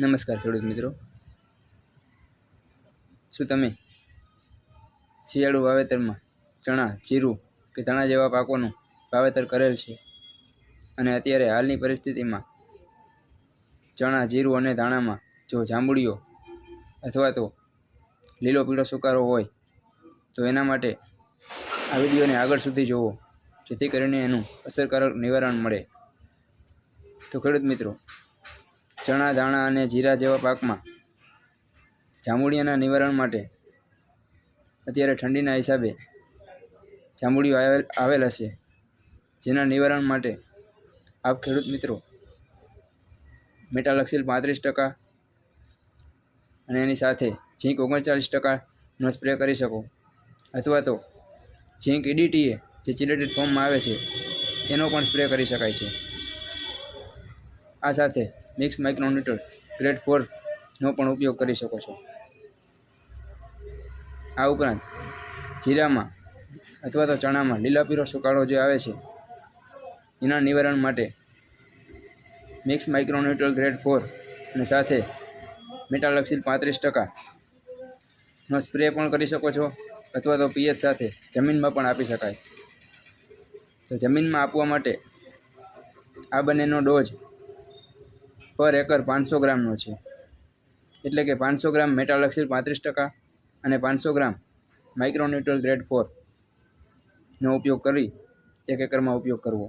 નમસ્કાર ખેડૂત મિત્રો. શું તમે શિયાળુ વાવેતરમાં ચણા, જીરું કે ધણા જેવા પાકોનું વાવેતર કરેલ છે? અને અત્યારે હાલની પરિસ્થિતિમાં ચણા, જીરું અને ધાણામાં જો જાંબુડીઓ અથવા તો લીલો પીળો સુકારો હોય, તો એના માટે આ વિડીયોને આગળ સુધી જોવો જેથી કરીને એનું અસરકારક નિવારણ મળે. તો ખેડૂત મિત્રો ચણા, ધાણા અને જીરા જેવા પાકમાં જાંબુડિયાના નિવારણ માટે અત્યારે ઠંડીના હિસાબે જાંબુડીઓ આવેલ આવેલ હશે. જેના નિવારણ માટે આપ ખેડૂત મિત્રો મેટાલક્સિલ પાંત્રીસ ટકા અને એની સાથે ઝીંક ઓગણચાલીસ ટકાનો સ્પ્રે કરી શકો. અથવા તો ઝીંક ઈડીટીએ જે ચિલેટેડ ફોર્મમાં આવે છે, એનો પણ સ્પ્રે કરી શકાય છે. આ સાથે મિક્સ માઇક્રોમીટર ગ્રેડ ફોરનો પણ ઉપયોગ કરી શકો છો. આ ઉપરાંત જીરામાં અથવા તો ચણામાં લીલા પીરો સુકાળો જે આવે છે, એના નિવારણ માટે મિક્સ માઇક્રોન્યુટ્રલ ગ્રેડ ફોર અને સાથે મેટાલક્સિલ પાંત્રીસ ટકાનો સ્પ્રે પણ કરી શકો છો અથવા તો પીએચ સાથે જમીનમાં પણ આપી શકાય. તો જમીનમાં આપવા માટે આ બંનેનો ડોઝ પર એકર પાંચસો ગ્રામનો છે. એટલે કે પાંચસો ગ્રામ મેટાલક્સિલ પાંત્રીસ ટકા અને પાંચસો ગ્રામ માઇક્રોન્યુટ્રલ ગ્રેડ ફોરનો ઉપયોગ કરી એક એકરમાં ઉપયોગ કરવો.